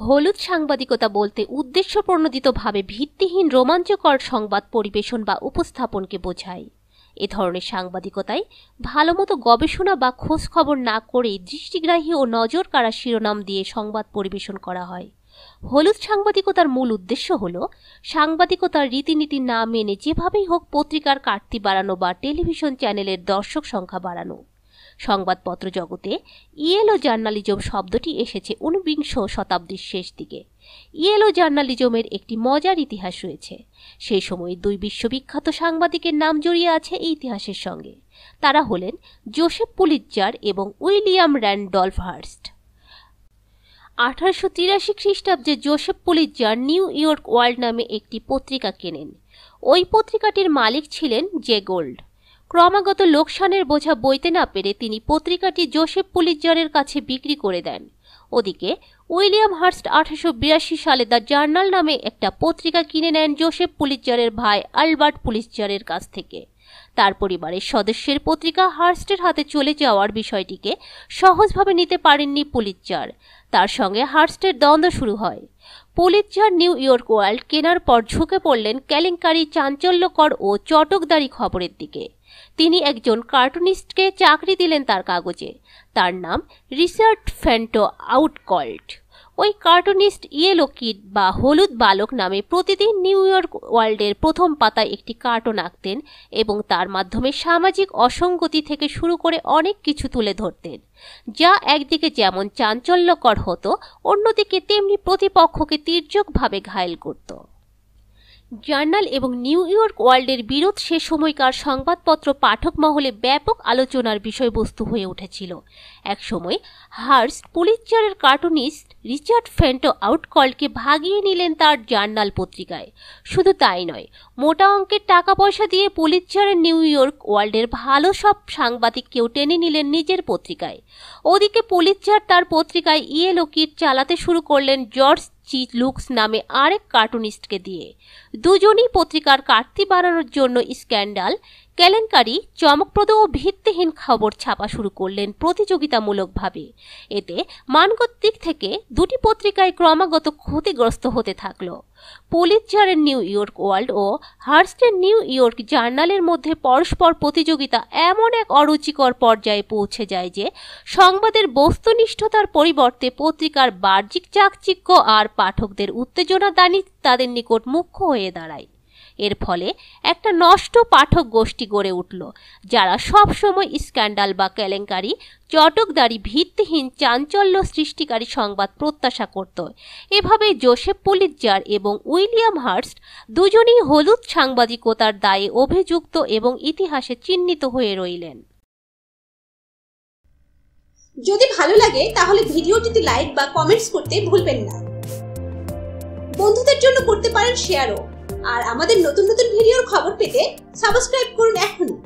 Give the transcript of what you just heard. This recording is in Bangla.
হলুদ সাংবাদিকতা বলতে উদ্দেশ্য প্রণোদিতভাবে ভিত্তিহীন রোমাঞ্চকর সংবাদ পরিবেশন বা উপস্থাপনকে বোঝায়। এ ধরনের সাংবাদিকতায় ভালোমতো গবেষণা বা খোঁজ খবর না করে দৃষ্টিগ্রাহী ও নজর কাড়া শিরোনাম দিয়ে সংবাদ পরিবেশন করা হয়। হলুদ সাংবাদিকতার মূল উদ্দেশ্য হল, সাংবাদিকতার রীতিনীতি না মেনে যেভাবেই হোক পত্রিকার কাটতি বাড়ানো বা টেলিভিশন চ্যানেলের দর্শক সংখ্যা বাড়ানো। সংবাদপত্র জগতে ইয়েলো জার্নালিজম শব্দটি এসেছে ঊনবিংশ শতাব্দীর শেষ দিকে। ইয়েলো জার্নালিজমের একটি মজার ইতিহাস রয়েছে। সেই সময় দুই বিশ্ববিখ্যাত সাংবাদিকের নাম জড়িয়ে আছে এই ইতিহাসের সঙ্গে। তারা হলেন জোসেফ পুলিৎজার এবং উইলিয়াম র্যান্ডলফ হার্স্ট। আঠারোশো তিরাশি খ্রিস্টাব্দে Joseph Pulitzer New York World নামে একটি পত্রিকা কেনেন। ওই পত্রিকাটির মালিক ছিলেন জে গোল্ড। ক্রমাগত লোকসানের বোঝা বইতে না পেরে তিনি পত্রিকাটি জোসেফ পুলিৎজারের কাছে বিক্রি করে দেন। ওদিকে, উইলিয়াম হার্স্ট আঠারোশো বিরাশি সালে দ্য জার্নাল নামে একটা পত্রিকা কিনে নেন জোসেফ পুলিৎজারের ভাই আলবার্ট পুলিৎজারের কাছ থেকে। তার পরিবারের সদস্যের পত্রিকা হার্স্টের হাতে চলে যাওয়ার বিষয়টিকে সহজভাবে নিতে পারেননি পুলিৎজার তার সঙ্গে হার্স্টের দ্বন্দ্ব শুরু হয়। পুলিৎজার নিউ ইয়র্ক ওয়ার্ল্ড কেনার পর ঝুঁকে পড়লেন কেলেঙ্কারি, চাঞ্চল্যকর ও চটকদারি খবরের দিকে। তিনি একজন কার্টুনিস্টকে চাকরি দিলেন তার কাগজে। তার নাম রিচার্ড ফ্যান্টো আউটকল্ট। ওই কার্টুনিস্ট ইয়েলো কিড বা হলুদ বালক নামে প্রতিদিন নিউ ইয়র্ক ওয়ার্ল্ডের প্রথম পাতায় একটি কার্টুন আঁকতেন এবং তার মাধ্যমে সামাজিক অসঙ্গতি থেকে শুরু করে অনেক কিছু তুলে ধরতেন। যা একদিকে যেমন চাঞ্চল্যকর হতো, অন্যদিকে তেমনি প্রতিপক্ষকে তীর্যকভাবে ঘায়েল করত। জার্নাল এবং নিউ ইয়র্ক ওয়ার্ল্ডের বিরোধ সে সময়কার সংবাদপত্র পাঠক মহলে ব্যাপক আলোচনার বিষয়বস্তু হয়ে উঠেছিল। একসময় হার্স্ট পুলিৎজারের কার্টুনিস্ট রিচার্ড ফেন্টো আউটকলকে ভাগিয়ে নিলেন তার জার্নাল পত্রিকায়। শুধু তাই নয়, মোটা অঙ্কের টাকা পয়সা দিয়ে পুলিৎজারের নিউ ইয়র্ক ওয়ার্ল্ডের ভালো সব সাংবাদিককেও টেনে নিলেন নিজের পত্রিকায়। ওদিকে পুলিৎজার তার পত্রিকায় ইয়েলো কিট চালাতে শুরু করলেন জর্জ চি লুকস নামে আরেক কার্টুনিস্টকে দিয়ে। দুজনই পত্রিকার কার্তি বাড়ানোর জন্য স্ক্যান্ডাল কেলেঙ্কারি, চমকপ্রদ ও ভিত্তিহীন খবর ছাপা শুরু করলেন প্রতিযোগিতামূলকভাবে। এতে মানগত দিক থেকে দুটি পত্রিকায় ক্রমাগত ক্ষতিগ্রস্ত হতে থাকল। পুলিৎজারের নিউ ইয়র্ক ওয়ার্ল্ড ও হার্স্টের নিউ ইয়র্ক জার্নালের মধ্যে পরস্পর প্রতিযোগিতা এমন এক অরুচিকর পর্যায়ে পৌঁছে যায় যে, সংবাদের বস্তুনিষ্ঠতার পরিবর্তে পত্রিকার বাহ্যিক চাকচিক্য আর পাঠকদের উত্তেজনা দানি তাদের নিকট মুখ্য হয়ে দাঁড়ায়। এর ফলে একটা নষ্ট পাঠক গোষ্ঠী গড়ে উঠল, যারা সব সময় স্ক্যান্ডাল বা কেলেঙ্কারি, চটকদারি ভিত্তিহীন চাঞ্চল্য সৃষ্টিকারী সংবাদ প্রত্যাশা করত। এভাবে জোসেফ পুলিৎজার এবং উইলিয়াম হার্স্ট দুজনেই হলুদ সাংবাদিকতার দায়ে অভিযুক্ত এবং ইতিহাসে চিহ্নিত হয়ে রইলেন। যদি ভালো লাগে, তাহলে ভিডিওটিতে লাইক বা কমেন্টস করতে ভুলবেন না। বন্ধুদের জন্য করতে পারেন শেয়ারও। আর আমাদের নতুন নতুন ভিডিওর খবর পেতে সাবস্ক্রাইব করুন এখনই।